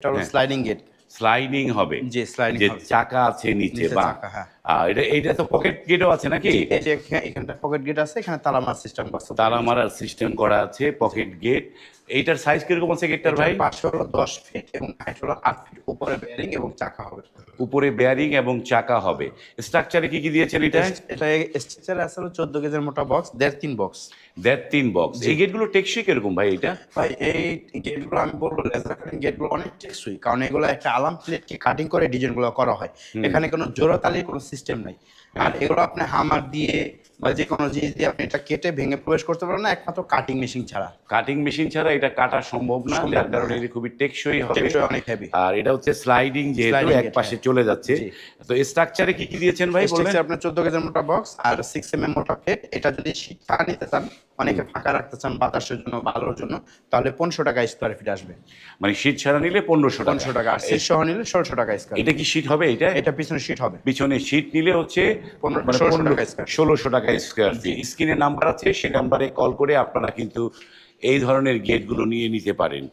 এটা হলো। Sliding gate sliding হবে যে স্লাইডিং যে চাকা আছে নিচে বা। এটা এইটা তো পকেট গেটও আছে নাকি? এই যে এখানে- এখানটা পকেট গেট আছে এখানে তালা মার সিস্টেম করছে। তালা মারার সিস্টেম করা আছে পকেট গেট এইটার সাইজ কীরকম আছে গেটটার ভাই? পাঁচশো হলো দশ ফিট এবং হাইট হলো আট ফিট উপরে বেয়ারিং এবং চাকা হবে। উপরে বেয়ারিং এবং চাকা হবে। স্ট্রাকচারে কি কি দিয়েছেন এটা? এটা স্ট্রাকচার আছে হলো চোদ্দ কেজির মোটা বক্স দেড় তিন বক্স দেড় তিন বক্স এই গেটগুলো টেকসই কীরকম ভাই এটা ভাই এই গেটগুলো আমি বলব লেজার কাটিং গেটগুলো অনেক টেকসই। কারণ এগুলো একটা আলাম প্লেটকে কাটিং করে ডিজাইনগুলো করা হয়। এখানে কোনো জোড়াতালির কোনো সিস্টেম নাই। আর এগুলো আপনি হামার দিয়ে বা যে কোনো জিনিস দিয়ে আপনি এটা কেটে ভেঙে প্রবেশ করতে পারেন না একমাত্র কাটিং মেশিন ছাড়া। কাটিং মেশিন ছাড়া এটা কাটা সম্ভব না যার কারণে এটি খুবই টেকসই হবে। অনেক হেভি আর এটা হচ্ছে স্লাইডিং যেহেতু এক পাশে হ্যাঁ। চলে যাচ্ছে। তো স্ট্রাকচারে কি কি দিয়েছেন ভাই বলেন স্ট্রাকচার আপনার চোদ্দ কেজির মোটা বক্স আর সিক্স এম এম মোটা প্লেট এটা যদি শিক্ষা নিতে চান অনেকে ফাঁকা রাখতে চান বাতাসের জন্য বা আলোর জন্য তাহলে পনেরোশো টাকা স্কোয়ার ফিট আসবে। মানে শীত ছাড়া নিলে পনেরোশো পনেরোশো টাকা আর শীত সহ নিলে ষোলোশো টাকা স্কোয়ার এটা কি শীত হবে এটা এটা পিছনে শীত হবে। পিছনে শীত নিলে হচ্ছে মানে 1600 পনেরো- টাকা square। ষোলোশো টাকা স্কোয়ার ফিট স্ক্রিনে নাম্বার আছে সে নাম্বারে কল করে আপনারা কিন্তু এই ধরনের গেটগুলো নিয়ে নিতে পারেন।